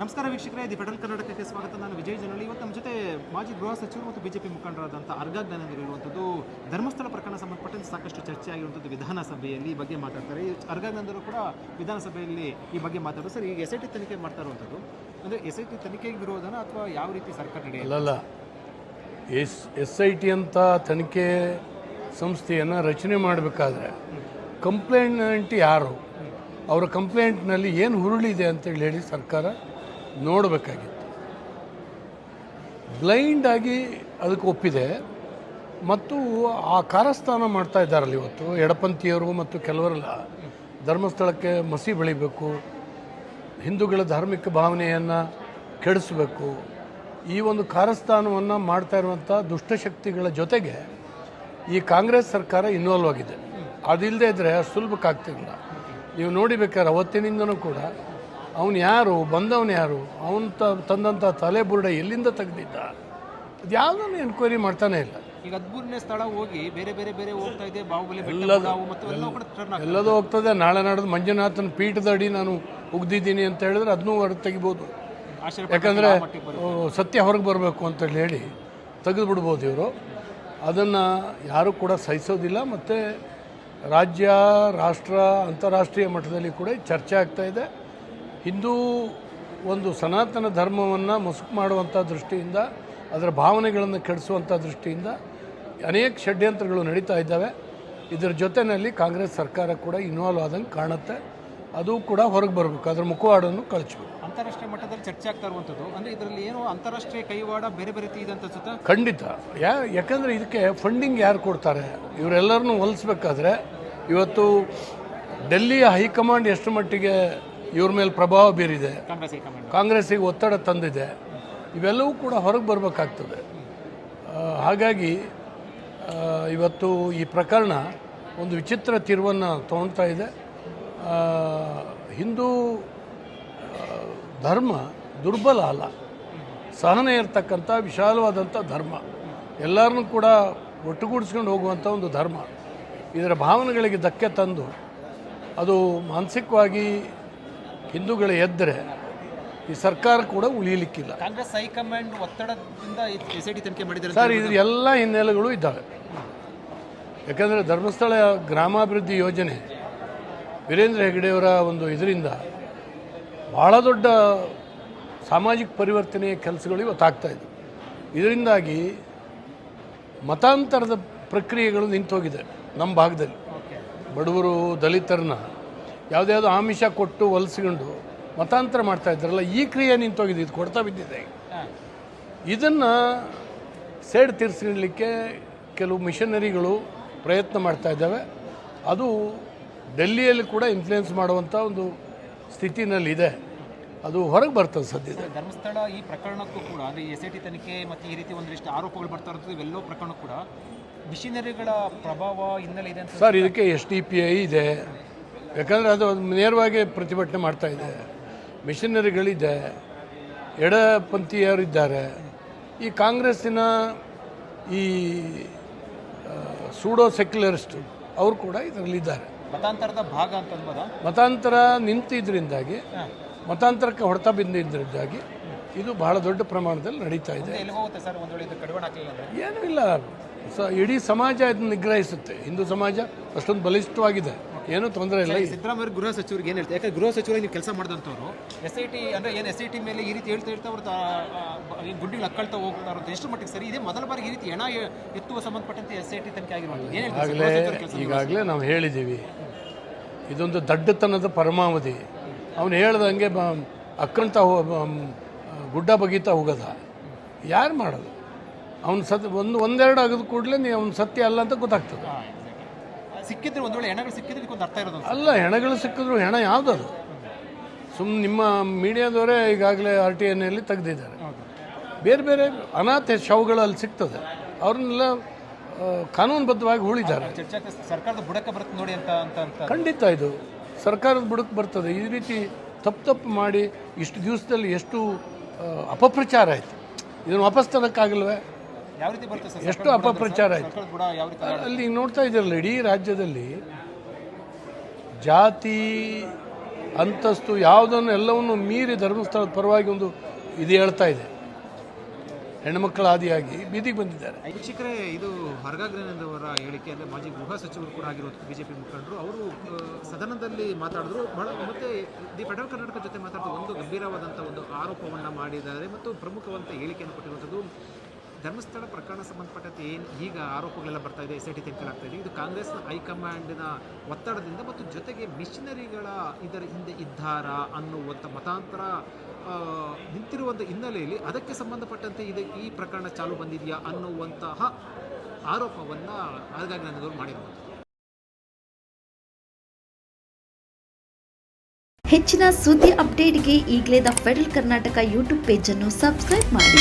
ನಮಸ್ಕಾರ ವೀಕ್ಷಕರೇ, the federal ಕರ್ನಾಟಕಕ್ಕೆ ಸ್ವಾಗತ. ನಾನು ವಿಜಯ್ ಜನಳ್ಳಿ ಇವತ್ತು ನಮ್ಮ ಜೊತೆ ಮಾಜಿ ಗೃಹ ಸಚಿವರು ಮತ್ತು ಬಿಜೆಪಿ ಮುಖಂಡರಾದಂಥ ಅರ್ಗ ಜ್ಞಾನೇಂದ್ರ ಇರುವಂಥದ್ದು ಧರ್ಮಸ್ಥಳ ಪ್ರಕರಣ ಸಂಬಂಧಪಟ್ಟಂತೆ ಸಾಕಷ್ಟು ಚರ್ಚೆ ಆಗಿರುವಂಥದ್ದು ವಿಧಾನಸಭೆಯಲ್ಲಿ ಈ ಬಗ್ಗೆ ಮಾತಾಡ್ತಾರೆ. ಈ ಅರ್ಗ ಜ್ಞಾನೇಂದ್ರ ಕೂಡ ವಿಧಾನಸಭೆಯಲ್ಲಿ ಈ ಬಗ್ಗೆ ಮಾತಾಡೋದು ಸರ್, ಈಗ ಎಸ್ ಐ ಟಿ ತನಿಖೆ ಮಾಡ್ತಾ ಇರುವಂಥದ್ದು, ಅಂದರೆ ಎಸ್ ಐ ಟಿ ತನಿಖೆಗೆ ವಿರೋಧನ ಅಥವಾ ಯಾವ ರೀತಿ ಸರ್ಕಾರ ನಡೆಯಲ್ಲ ಎಸ್ ಎಸ್ ಐ ಟಿ ಅಂತ ತನಿಖೆ ಸಂಸ್ಥೆಯನ್ನು ರಚನೆ ಮಾಡಬೇಕಾದ್ರೆ ಕಂಪ್ಲೇಂಟ್ ಯಾರು? ಅವರ ಕಂಪ್ಲೇಂಟ್ನಲ್ಲಿ ಏನು ಹುರುಳಿದೆ ಅಂತೇಳಿ ಹೇಳಿ ಸರ್ಕಾರ ನೋಡಬೇಕಾಗಿತ್ತು. ಬ್ಲೈಂಡ್ ಆಗಿ ಅದಕ್ಕೆ ಒಪ್ಪಿದೆ. ಮತ್ತು ಆ ಕಾರಸ್ಥಾನ ಮಾಡ್ತಾ ಇದ್ದಾರಲ್ಲ ಇವತ್ತು ಎಡಪಂಥಿಯವರು ಮತ್ತು ಕೆಲವರೆಲ್ಲ. ಧರ್ಮಸ್ಥಳಕ್ಕೆ ಮಸಿ ಬೆಳಿಬೇಕು, ಹಿಂದೂಗಳ ಧಾರ್ಮಿಕ ಭಾವನೆಯನ್ನು ಕೆಡಿಸಬೇಕು. ಈ ಒಂದು ಕಾರಸ್ಥಾನವನ್ನು ಮಾಡ್ತಾ ಇರುವಂಥ ದುಷ್ಟಶಕ್ತಿಗಳ ಜೊತೆಗೆ ಈ ಕಾಂಗ್ರೆಸ್ ಸರ್ಕಾರ ಇನ್ವಾಲ್ವ್ ಆಗಿದೆ. ಅದಿಲ್ಲದೆ ಇದ್ದರೆ ಸುಲಭಕ್ಕಾಗ್ತಿಲ್ಲ. ನೀವು ನೋಡಿಬೇಕಾದ್ರೆ ಅವತ್ತಿನಿಂದನೂ ಕೂಡ ಅವನು ಯಾರು? ಬಂದವನು ಯಾರು? ಅವನು ತ ತಂದಂಥ ತಲೆ ಬುರುಡೆ ಎಲ್ಲಿಂದ ತೆಗೆದಿದ್ದ? ಅದು ಯಾವುದನ್ನು ಎನ್ಕ್ವೈರಿ ಮಾಡ್ತಾನೆ ಇಲ್ಲ. ಈಗ ಹದಿಮೂರನೇ ಸ್ಥಳ ಹೋಗಿ ಬೇರೆ ಬೇರೆ ಬೇರೆ ಹೋಗ್ತಾ ಇದೆ. ಬಾಹುಬಲಿ ಬೆಟ್ಟ ಎಲ್ಲದು- ಮತ್ತು ಕೂಡ ಆಗ್ತದೆ ಎಲ್ಲದೂ ಹೋಗ್ತದೆ. ನಾಳೆ ನಡೆದು ಮಂಜುನಾಥನ ಪೀಠದ ಅಡಿ ನಾನು ಉಗ್ದಿದ್ದೀನಿ ಅಂತ ಹೇಳಿದ್ರೆ ಅದನ್ನೂ ಹೊರಗೆ ತೆಗಿಬೋದು. ಆಶ್ಚರ್ಯ ಯಾಕಂದರೆ ಮಟ್ಟಿಗೆ ಬರುತ್ತೆ. ಸತ್ಯ ಹೊರಗೆ ಬರಬೇಕು ಅಂತೇಳಿ ಹೇಳಿ ತೆಗೆದು ಬಿಡ್ಬೋದು ಇವರು. ಅದನ್ನು ಯಾರೂ ಕೂಡ ಸಹಿಸೋದಿಲ್ಲ. ಮತ್ತು ರಾಜ್ಯ ರಾಷ್ಟ್ರ ಅಂತಾರಾಷ್ಟ್ರೀಯ ಮಟ್ಟದಲ್ಲಿ ಕೂಡ ಚರ್ಚೆ ಆಗ್ತಾ ಇದೆ. ಹಿಂದೂ ಒಂದು ಸನಾತನ ಧರ್ಮವನ್ನು ಮುಸುಕು ಮಾಡುವಂಥ ದೃಷ್ಟಿಯಿಂದ ಅದರ ಭಾವನೆಗಳನ್ನು ಕೆಡಿಸುವಂಥ ದೃಷ್ಟಿಯಿಂದ ಅನೇಕ ಷಡ್ಯಂತ್ರಗಳು ನಡೀತಾ ಇದ್ದಾವೆ. ಇದರ ಜೊತೆಯಲ್ಲಿ ಕಾಂಗ್ರೆಸ್ ಸರ್ಕಾರ ಕೂಡ ಇನ್ವಾಲ್ವ್ ಆದಂಗೆ ಕಾಣುತ್ತೆ. ಅದು ಕೂಡ ಹೊರಗೆ ಬರಬೇಕು. ಅದರ ಮುಖವಾಡನ್ನು ಕಳಚಬೇಕು. ಅಂತಾರಾಷ್ಟ್ರೀಯ ಮಟ್ಟದಲ್ಲಿ ಚರ್ಚೆ ಆಗ್ತಾ ಇರುವಂಥದ್ದು ಅಂದರೆ ಇದರಲ್ಲಿ ಏನು ಅಂತಾರಾಷ್ಟ್ರೀಯ ಕೈವಾಡ ಬೇರೆ ಬೇರೆ ರೀತಿ ಇದೆ ಅಂತ ಅನ್ಸುತ್ತಾ? ಖಂಡಿತ. ಯಾ ಯಾಕಂದರೆ ಇದಕ್ಕೆ ಫಂಡಿಂಗ್ ಯಾರು ಕೊಡ್ತಾರೆ? ಇವರೆಲ್ಲರನ್ನೂ ಹೊಲಿಸ್ಬೇಕಾದ್ರೆ ಇವತ್ತು ಡೆಲ್ಲಿಯ ಹೈಕಮಾಂಡ್ ಎಷ್ಟು ಮಟ್ಟಿಗೆ ಇವ್ರ ಮೇಲೆ ಪ್ರಭಾವ ಬೀರಿದೆ. ಕಾಂಗ್ರೆಸ್ಸಿಗೆ ಒತ್ತಡ ತಂದಿದೆ. ಇವೆಲ್ಲವೂ ಕೂಡ ಹೊರಗೆ ಬರಬೇಕಾಗ್ತದೆ. ಹಾಗಾಗಿ ಇವತ್ತು ಈ ಪ್ರಕರಣ ಒಂದು ವಿಚಿತ್ರ ತಿರುವನ್ನು ತೊಗೊಳ್ತಾ ಇದೆ. ಹಿಂದೂ ಧರ್ಮ ದುರ್ಬಲ ಅಲ್ಲ. ಸಹನೆ ಇರತಕ್ಕಂಥ ವಿಶಾಲವಾದಂಥ ಧರ್ಮ. ಎಲ್ಲರನ್ನೂ ಕೂಡ ಒಟ್ಟುಗೂಡಿಸ್ಕೊಂಡು ಹೋಗುವಂಥ ಒಂದು ಧರ್ಮ. ಇದರ ಭಾವನೆಗಳಿಗೆ ಧಕ್ಕೆ ತಂದು ಅದು ಮಾನಸಿಕವಾಗಿ ಹಿಂದೂಗಳು ಎದ್ದರೆ ಈ ಸರ್ಕಾರ ಕೂಡ ಉಳಿಯಲಿಕ್ಕಿಲ್ಲ. ಕಾಂಗ್ರೆಸ್ ಹೈಕಮಾಂಡ್ ಒತ್ತಡದಿಂದ ಎಸ್ ಐ ಟಿ ತನಿಖೆ ಮಾಡಿದ್ದಾರೆ ಸರ್ ಇದ್ರ ಎಲ್ಲ ಹಿನ್ನೆಲೆಗಳು ಇದ್ದಾವೆ. ಯಾಕಂದರೆ ಧರ್ಮಸ್ಥಳ ಗ್ರಾಮಾಭಿವೃದ್ಧಿ ಯೋಜನೆ ವೀರೇಂದ್ರ ಹೆಗಡೆಯವರ ಒಂದು ಇದರಿಂದ ಭಾಳ ದೊಡ್ಡ ಸಾಮಾಜಿಕ ಪರಿವರ್ತನೆಯ ಕೆಲಸಗಳು ಇವತ್ತಾಗ್ತಾ ಇದೆ. ಇದರಿಂದಾಗಿ ಮತಾಂತರದ ಪ್ರಕ್ರಿಯೆಗಳು ನಿಂತೋಗಿದೆ ನಮ್ಮ ಭಾಗದಲ್ಲಿ. ಬಡವರು ದಲಿತರನ್ನ ಯಾವುದ್ಯಾವುದೋ ಆಮಿಷ ಕೊಟ್ಟು ಹೊಲಿಸ್ಕೊಂಡು ಮತಾಂತರ ಮಾಡ್ತಾ ಇದ್ದಾರಲ್ಲ ಈ ಕ್ರಿಯೆ ನಿಂತೋಗಿದೆ ಇದು ಕೊಡ್ತಾ ಬಿದ್ದಿದೆ. ಇದನ್ನು ಸೇಡ್ ತೀರಿಸ್ಕೊಳ್ಳಲಿಕ್ಕೆ ಕೆಲವು ಮಿಷನರಿಗಳು ಪ್ರಯತ್ನ ಮಾಡ್ತಾ ಇದ್ದಾವೆ. ಅದು ಡೆಲ್ಲಿಯಲ್ಲಿ ಕೂಡ ಇನ್ಫ್ಲುಯೆನ್ಸ್ ಮಾಡುವಂಥ ಒಂದು ಸ್ಥಿತಿನಲ್ಲಿದೆ. ಅದು ಹೊರಗೆ ಬರ್ತದೆ ಸದ್ಯ ಧರ್ಮಸ್ಥಳ ಈ ಪ್ರಕರಣಕ್ಕೂ ಕೂಡ ಅಂದರೆ ಎಸ್ ಐ ಟಿ ತನಿಖೆ ಮತ್ತು ಈ ರೀತಿ ಒಂದಿಷ್ಟು ಆರೋಪಗಳು ಬರ್ತಾ ಇರ್ತದೆ ಇವೆಲ್ಲೋ ಪ್ರಕರಣ ಕೂಡ ಮಿಷನರಿಗಳ ಪ್ರಭಾವ ಹಿನ್ನೆಲೆ ಇದೆ ಸರ್ ಇದಕ್ಕೆ ಎಸ್ ಡಿ ಪಿ ಐ ಇದೆ. ಯಾಕಂದರೆ ಅದು ನೇರವಾಗಿ ಪ್ರತಿಭಟನೆ ಮಾಡ್ತಾ ಇದೆ. ಮಿಷನರಿಗಳಿದೆ. ಎಡಪಂಥೀಯರಿದ್ದಾರೆ. ಈ ಕಾಂಗ್ರೆಸ್ಸಿನ ಈ ಸೂಡೋ ಸೆಕ್ಯುಲರಿಸ್ಟು ಅವರು ಕೂಡ ಇದರಲ್ಲಿದ್ದಾರೆ. ಮತಾಂತರದ ಭಾಗ ಅಂತ ಮತಾಂತರ ನಿಂತಿದ್ದರಿಂದಾಗಿ ಮತಾಂತರಕ್ಕೆ ಹೊಡೆತ ಬಿದ್ದಿದ್ದರಿಂದಾಗಿ ಇದು ಬಹಳ ದೊಡ್ಡ ಪ್ರಮಾಣದಲ್ಲಿ ನಡೀತಾ ಇದೆ. ಏನೂ ಇಲ್ಲ. ಸ ಇಡೀ ಸಮಾಜ ಇದನ್ನು ನಿಗ್ರಹಿಸುತ್ತೆ. ಹಿಂದೂ ಸಮಾಜ ಅಷ್ಟೊಂದು ಬಲಿಷ್ಠವಾಗಿದೆ. ಏನೂ ತೊಂದರೆ ಇಲ್ಲ. ಸಿದ್ದರಾಮಯ್ಯ ಗೃಹ ಸಚಿವರಿಗೆ ಏನು ಹೇಳ್ತಾರೆ? ಯಾಕಂದ್ರೆ ಗೃಹ ಸಚಿವರಿಗೆ ನೀವು ಕೆಲಸ ಮಾಡಿದಂಥವ್ರು ಎಸ್ ಐ ಟಿ ಅಂದ್ರೆ ಏನು ಎಸ್ ಐ ಟಿ ಮೇಲೆ ಈ ರೀತಿ ಹೇಳ್ತಾ ಹೇಳ್ತಾ ಅವ್ರು ಗುಡ್ಡಿಗೆ ಅಕ್ಕಳ್ತಾ ಹೋಗ್ತಾ ಇರೋದು ಎಷ್ಟು ಮಟ್ಟಿಗೆ ಸರಿ? ಇದೆ ಮೊದಲ ಬಾರಿಗೆ ಈ ರೀತಿ ಹೆಣ ಎತ್ತುವ ಸಂಬಂಧಪಟ್ಟಂತೆ ಎಸ್ ಐ ಟಿ ತನಿಖೆ ಆಗಿರುವಂಥದ್ದು. ಏನು ಹೇಳ್ತಾರೆ ಈಗಾಗಲೇ ನಾವು ಹೇಳಿದ್ದೀವಿ. ಇದೊಂದು ದಡ್ಡತನದ ಪರಮಾವಧಿ. ಅವನು ಹೇಳ್ದಂಗೆ ಅಕ್ಕಂತ ಹೋ ಗುಡ್ಡ ಬಗೀತಾ ಹೋಗದ. ಯಾರು ಮಾಡೋದು? ಅವ್ನು ಸತ್ಯ ಒಂದು ಒಂದೆರಡು ಆಗದ ಕೂಡಲೇ ನೀವು ಅವ್ನು ಸತ್ಯ ಅಲ್ಲ ಅಂತ ಗೊತ್ತಾಗ್ತದೆ. ಸಿಕ್ಕಿದ್ರೆ ಒಂದು ವೇಳೆ ಹೆಣಗಳು ಸಿಕ್ಕಿದ್ರೆ ಇದಕ್ಕೊಂದು ಅರ್ಥ ಇರೋದು ಅಲ್ಲ ಹೆಣಗಳು ಸಿಕ್ಕಿದ್ರು ಹೆಣ ಯಾವುದದು? ಸುಮ್ಮನೆ ನಿಮ್ಮ ಮೀಡಿಯಾದವರೇ ಈಗಾಗಲೇ ಆರ್ ಟಿ ಎನ್ನಲ್ಲಿ ತೆಗೆದಿದ್ದಾರೆ. ಬೇರೆ ಬೇರೆ ಅನಾಥ ಶವಗಳು ಅಲ್ಲಿ ಸಿಗ್ತದೆ. ಅವ್ರನ್ನೆಲ್ಲ ಕಾನೂನುಬದ್ಧವಾಗಿ ಉಳಿದಾರೆ ಸರ್ಕಾರದ ಬುಡಕ್ಕೆ ಬರುತ್ತೆ ನೋಡಿ ಅಂತ ಅಂತ ಖಂಡಿತ ಇದು. ಸರ್ಕಾರದ ಬುಡಕ್ಕೆ ಬರ್ತದೆ. ಈ ರೀತಿ ತಪ್ಪು ತಪ್ಪು ಮಾಡಿ ಇಷ್ಟು ದಿವಸದಲ್ಲಿ ಎಷ್ಟು ಅಪಪ್ರಚಾರ ಆಯಿತು. ಇದನ್ನು ವಾಪಸ್ ತರೋಕ್ಕಾಗಲ್ವೇ? ಯಾವ ರೀತಿ ಬರುತ್ತೆ ಸರ್? ಎಷ್ಟು ಅಪಪ್ರಚಾರ ಆಯಿತು. ಸರ್ಕಾರದ ಯಾವ ರೀತಿ ಅಲ್ಲಿ ನೋಡ್ತಾ ಇದ್ದೀರಲ್ಲ ಇಡೀ ರಾಜ್ಯದಲ್ಲಿ ಜಾತಿ ಅಂತಸ್ತು ಯಾವುದನ್ನು ಎಲ್ಲವನ್ನು ಮೀರಿ ಧರ್ಮಸ್ಥಳದ ಪರವಾಗಿ ಒಂದು ಇದು ಹೇಳ್ತಾ ಇದೆ. ಹೆಣ್ಮಕ್ಳ ಆದಿಯಾಗಿ ಬೀದಿಗೆ ಬಂದಿದ್ದಾರೆ. ವೀಕ್ಷಕರೇ ಇದು ಹರ್ಗಾಗ್ರನಂದ್ ಅವರ ಹೇಳಿಕೆ ಅಂದರೆ ಮಾಜಿ ಗೃಹ ಸಚಿವರು ಕೂಡ ಆಗಿರೋದು ಬಿಜೆಪಿ ಮುಖಂಡರು. ಅವರು ಸದನದಲ್ಲಿ ಮಾತಾಡಿದ್ರು. ಬಹಳ ಮತ್ತೆ ದಿ ಫೆಡರಲ್ ಕರ್ನಾಟಕ ಜೊತೆ ಮಾತಾಡಿದ ಒಂದು ಗಂಭೀರವಾದಂಥ ಒಂದು ಆರೋಪವನ್ನು ಮಾಡಿದ್ದಾರೆ ಮತ್ತು ಪ್ರಮುಖವಂತ ಹೇಳಿಕೆಯನ್ನು ಕೊಟ್ಟಿರುವಂಥದ್ದು ಧರ್ಮಸ್ಥಳ ಪ್ರಕರಣ ಸಂಬಂಧಪಟ್ಟಂತೆ ಏನು ಈಗ ಆರೋಪಗಳೆಲ್ಲ ಬರ್ತಾ ಇದೆ, ಎಸ್ ಐ ಟಿ ತನಿಖೆಲಾಗ್ತಾ ಇದೆ. ಇದು ಕಾಂಗ್ರೆಸ್ನ ಹೈಕಮಾಂಡ್ನ ಒತ್ತಡದಿಂದ ಮತ್ತು ಜೊತೆಗೆ ಮಿಷನರಿಗಳ ಇದರ ಹಿಂದೆ ಇದ್ದಾರ ಅನ್ನುವಂಥ ಮತಾಂತರ ನಿಂತಿರುವಂಥ ಹಿನ್ನೆಲೆಯಲ್ಲಿ ಅದಕ್ಕೆ ಸಂಬಂಧಪಟ್ಟಂತೆ ಇದು, ಈ ಪ್ರಕರಣ ಚಾಲು ಬಂದಿದೆಯಾ ಅನ್ನುವಂತಹ ಆರೋಪವನ್ನು ಹಾಗಾಗಿ ನನಗವರು ಮಾಡಿರುವಂಥದ್ದು ಹೆಚ್ಚಿನ ಸುದ್ದಿ ಅಪ್ಡೇಟ್ಗೆ ಈಗಲೇ ದ ಫೆಡರಲ್ ಕರ್ನಾಟಕ ಯೂಟ್ಯೂಬ್ ಪೇಜನ್ನು ಸಬ್ಸ್ಕ್ರೈಬ್ ಮಾಡಿ.